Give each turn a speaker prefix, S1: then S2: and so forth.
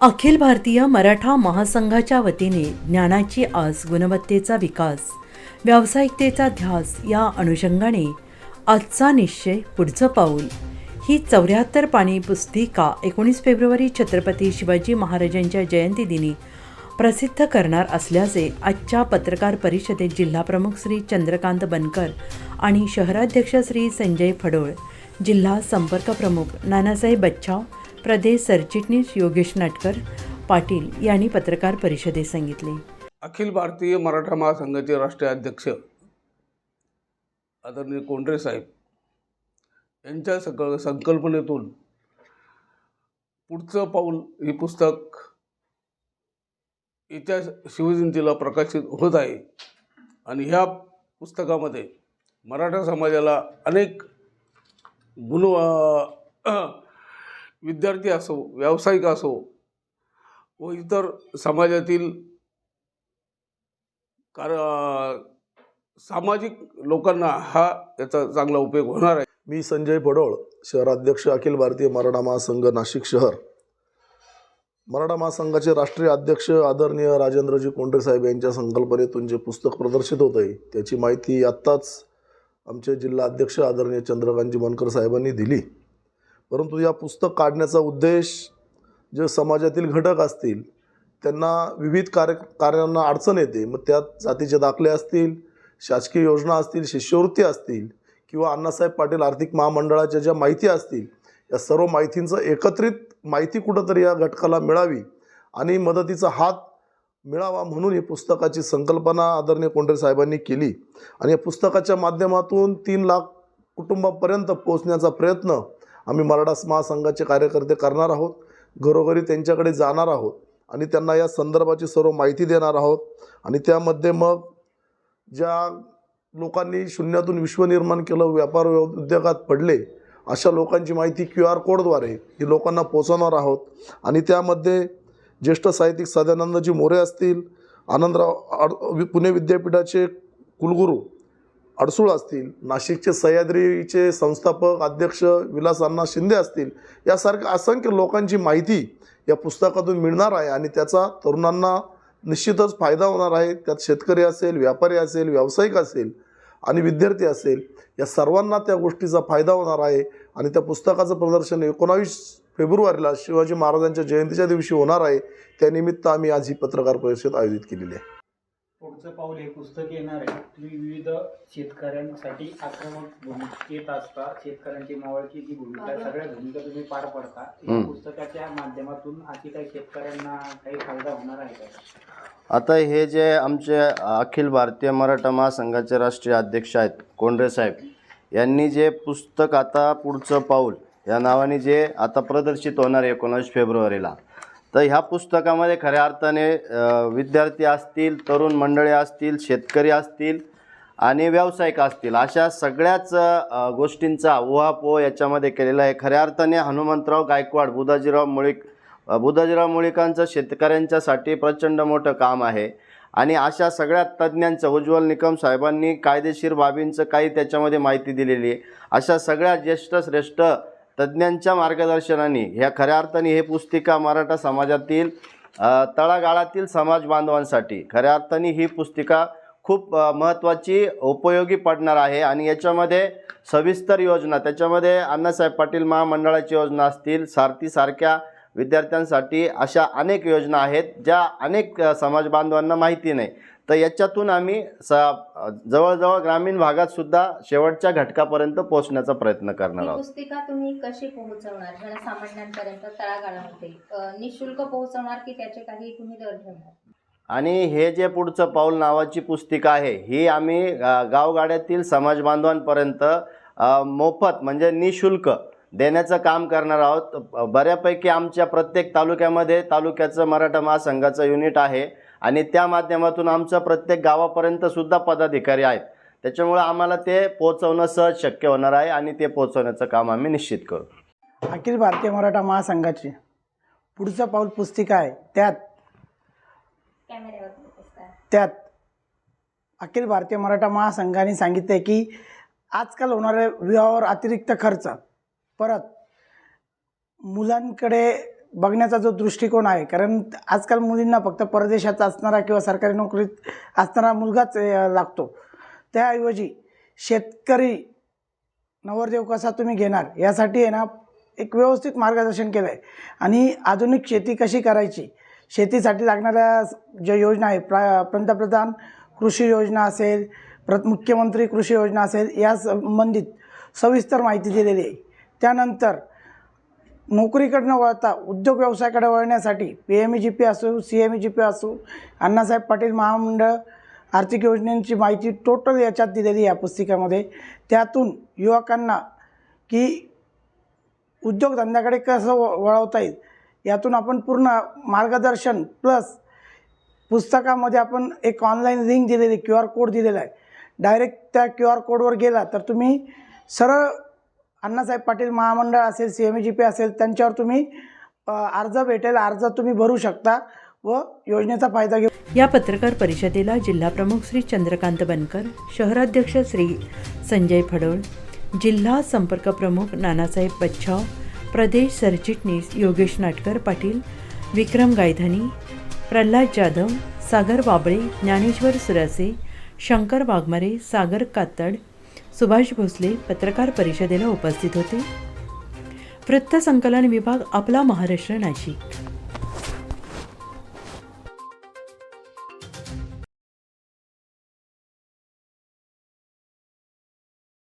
S1: अखिल भारतीय मराठा महासंघाच्या वतीने ज्ञानाची आस गुणवत्तेचा विकास व्यावसायिकतेचा ध्यास या अनुषंगाने आजचा निश्चय पुढचं पाऊल. ही चौऱ्याहत्तर पाणी पुस्तिका एकोणीस फेब्रुवारी छत्रपती शिवाजी महाराजांच्या जयंतीदिनी प्रसिद्ध करणार असल्याचे आजच्या पत्रकार परिषदेत जिल्हाप्रमुख श्री चंद्रकांत बनकर आणि शहराध्यक्ष श्री संजय फडोळ जिल्हा संपर्क प्रमुख नानासाहेब बच्छाव प्रदेश सरचिटणीस योगेश नाटकर पाटील यांनी पत्रकार परिषदेत सांगितले.
S2: अखिल भारतीय मराठा महासंघाचे राष्ट्रीय अध्यक्ष आदरणीय कोंडरे साहेब यांच्या सक संकल्पनेतून पुढचं पाऊल हे पुस्तक येत्या शिवजयंतीला प्रकाशित होत आहे आणि ह्या पुस्तकामध्ये मराठा समाजाला अनेक गुण विद्यार्थी असो व्यावसायिक असो व इतर समाजातील कार सामाजिक लोकांना हा याचा चांगला उपयोग होणार आहे.
S3: मी संजय पडोळ शहराध्यक्ष अखिल भारतीय मराठा महासंघ नाशिक शहर. मराठा महासंघाचे राष्ट्रीय अध्यक्ष आदरणीय राजेंद्रजी कोंडरे साहेब यांच्या संकल्पनेतून जे पुस्तक प्रदर्शित होत आहे त्याची माहिती आत्ताच आमचे जिल्हा अध्यक्ष आदरणीय चंद्रकांतजी बनकर साहेबांनी दिली. परंतु या पुस्तक काढण्याचा उद्देश जे समाजातील घटक असतील त्यांना विविध कार्य कार्यांना अडचण येते. मग त्यात जातीचे दाखले असतील शासकीय योजना असतील शिष्यवृत्ती असतील किंवा अण्णासाहेब पाटील आर्थिक महामंडळाच्या ज्या माहिती असतील या सर्व माहितींचं एकत्रित माहिती कुठंतरी या घटकाला मिळावी आणि मदतीचा हात मिळावा म्हणून ही पुस्तकाची संकल्पना आदरणीय कोंडरे साहेबांनी केली. आणि या पुस्तकाच्या माध्यमातून तीन लाख कुटुंबापर्यंत पोहोचण्याचा प्रयत्न आम्ही मराठा महासंघाचे कार्यकर्ते करणार आहोत. घरोघरी त्यांच्याकडे जाणार आहोत आणि त्यांना या संदर्भाची सर्व माहिती देणार आहोत. आणि त्यामध्ये मग ज्या लोकांनी शून्यातून विश्व निर्माण केलं व्यापार उद्योगात पडले अशा लोकांची माहिती क्यू आर कोडद्वारे ही लोकांना पोचवणार आहोत. आणि त्यामध्ये ज्येष्ठ साहित्यिक सदानंदजी मोरे असतील आनंदराव पुणे विद्यापीठाचे कुलगुरू अडसूळ असतील नाशिकचे सह्याद्रीचे संस्थापक अध्यक्ष विलास अण्णा शिंदे असतील यासारख्या असंख्य लोकांची माहिती या पुस्तकातून मिळणार आहे आणि त्याचा तरुणांना निश्चितच फायदा होणार आहे. त्यात शेतकरी असेल व्यापारी असेल व्यावसायिक असेल आणि विद्यार्थी असेल या सर्वांना त्या गोष्टीचा फायदा होणार आहे आणि त्या पुस्तकाचं प्रदर्शन एकोणावीस फेब्रुवारीला शिवाजी महाराजांच्या जयंतीच्या दिवशी होणार आहे. त्यानिमित्त आम्ही आज ही पत्रकार परिषद आयोजित केलेली आहे.
S4: पुढचं पाऊल हे पुस्तक येणार आहे. तुम्ही विविध शेतकऱ्यांसाठी आक्रमक भूमिकेत असता शेतकऱ्यांची मावळची जी भूमिका आहे, सगळ्या भूमिका तुम्ही पार पडता. या. पुस्तकाच्या माध्यमातून अशी काही शेतकऱ्यांना काही फायदा होणार आहे का?
S5: आता हे जे आमचे अखिल भारतीय मराठा महासंघाचे राष्ट्रीय अध्यक्ष आहेत कोंडरे साहेब यांनी जे पुस्तक आता पुढचं पाऊल या नावाने जे आता प्रदर्शित होणार आहे एकोणावीस फेब्रुवारीला तर ह्या पुस्तकामध्ये खऱ्या अर्थाने विद्यार्थी असतील तरुण मंडळे असतील शेतकरी असतील आणि व्यावसायिक असतील अशा सगळ्याच गोष्टींचा उहापोह याच्यामध्ये केलेला आहे. खऱ्या अर्थाने हनुमंतराव गायकवाड बुधाजीराव मुळीक बुधाजीराव मुळीकांचं शेतकऱ्यांच्यासाठी प्रचंड मोठं काम आहे. आणि अशा सगळ्या तज्ज्ञांचं उज्ज्वल निकम साहेबांनी कायदेशीर बाबींचं काही त्याच्यामध्ये माहिती दिलेली आहे. अशा सगळ्या ज्येष्ठ श्रेष्ठ तज्ज्ञांच्या मार्गदर्शनाने ह्या खऱ्या अर्थाने हे पुस्तिका मराठा समाजातील तळागाळातील समाज बांधवांसाठी खऱ्या अर्थाने ही पुस्तिका खूप महत्त्वाची उपयोगी पडणार आहे. आणि याच्यामध्ये सविस्तर योजना त्याच्यामध्ये अण्णासाहेब पाटील महामंडळाची योजना असतील सारथीसारख्या विद्यार्थ्यांसाठी अशा अनेक योजना आहेत ज्या अनेक समाजबांधवांना समाज बांधवांना माहिती नाही. तर याच्यातून आम्ही स जवळजवळ ग्रामीण भागात सुद्धा शेवटच्या घटकापर्यंत पोहोचण्याचा प्रयत्न करणार
S6: ही
S5: आहोत.
S6: पुस्तिका तुम्ही कशी पोहोचवणार? जनसामान्यांपर्यंत तळागाळामध्ये अ, निशुल्क पोहोचवणार की त्याचे काही तुम्ही दर ठेवणार?
S5: आणि हे जे पुढचं पाऊल नावाची पुस्तिका आहे ही आम्ही अ, गावगाड्यातील समाज बांधवांपर्यंत अ, मोफत म्हणजे निशुल्क देण्याचं काम करणार आहोत. बऱ्यापैकी आमच्या प्रत्येक तालुक्यामध्ये तालुक्याचं मराठा महासंघाचं युनिट आहे. आणि त्या माध्यमातून आमचं प्रत्येक गावापर्यंत सुद्धा पदाधिकारी आहेत. त्याच्यामुळं आम्हाला ते पोचवणं सहज शक्य होणार आहे आणि ते पोचवण्याचं काम आम्ही निश्चित करू.
S7: अखिल भारतीय मराठा महासंघाची पुढचं पाऊल पुस्तिका आहे. त्यात त्यात अखिल भारतीय मराठा महासंघाने सांगितले की आजकाल होणाऱ्या विवाहावर अतिरिक्त खर्च परत मुलांकडे बघण्याचा जो दृष्टिकोन आहे कारण आजकाल मुलींना फक्त परदेशात असणारा किंवा सरकारी नोकरीत असणारा मुलगाच लागतो. त्याऐवजी शेतकरी नवरदेव कसा तुम्ही घेणार? यासाठी आहे ना एक व्यवस्थित मार्गदर्शन केलं आहे आणि आधुनिक शेती कशी करायची? शेतीसाठी लागणाऱ्या ज्या योजना आहे प्रा पंतप्रधान कृषी योजना असेल प्र मुख्यमंत्री कृषी योजना असेल या संबंधित सविस्तर माहिती दिलेली आहे. त्यानंतर नोकरीकडनं वळता उद्योग व्यवसायाकडे वळण्यासाठी P M E G P असो C M E G P असो अण्णासाहेब पाटील महामंडळ आर्थिक योजनांची माहिती टोटल याच्यात दिलेली या पुस्तिकेमध्ये. त्यातून युवकांना की उद्योगधंद्याकडे कसं व वळवता येईल यातून आपण पूर्ण मार्गदर्शन प्लस पुस्तकामध्ये आपण एक ऑनलाईन लिंक दिलेली क्यू आर कोड दिलेला आहे. डायरेक्ट त्या क्यू आर कोडवर गेला तर तुम्ही सरळ अण्णासाहेब पाटील महामंडळ असेल C M E G P असेल त्यांच्यावर तुम्ही अर्ज भेटेल अर्ज तुम्ही भरू शकता व योजनेचा फायदा घेऊ
S1: या पत्रकार परिषदेला जिल्हाप्रमुख श्री चंद्रकांत बनकर शहराध्यक्ष श्री संजय फडोळ जिल्हा संपर्क प्रमुख नानासाहेब बच्छाव प्रदेश सरचिटणीस योगेश नाटकर पाटील विक्रम गायधनी प्रल्हाद जाधव सागर बाबळे ज्ञानेश्वर सुरासे शंकर वाघमारे सागर कातड सुभाष भोसले पत्रकार परिषदेला उपस्थित होते. वृत्तसंकलन विभाग आपला महाराष्ट्र नाशिक.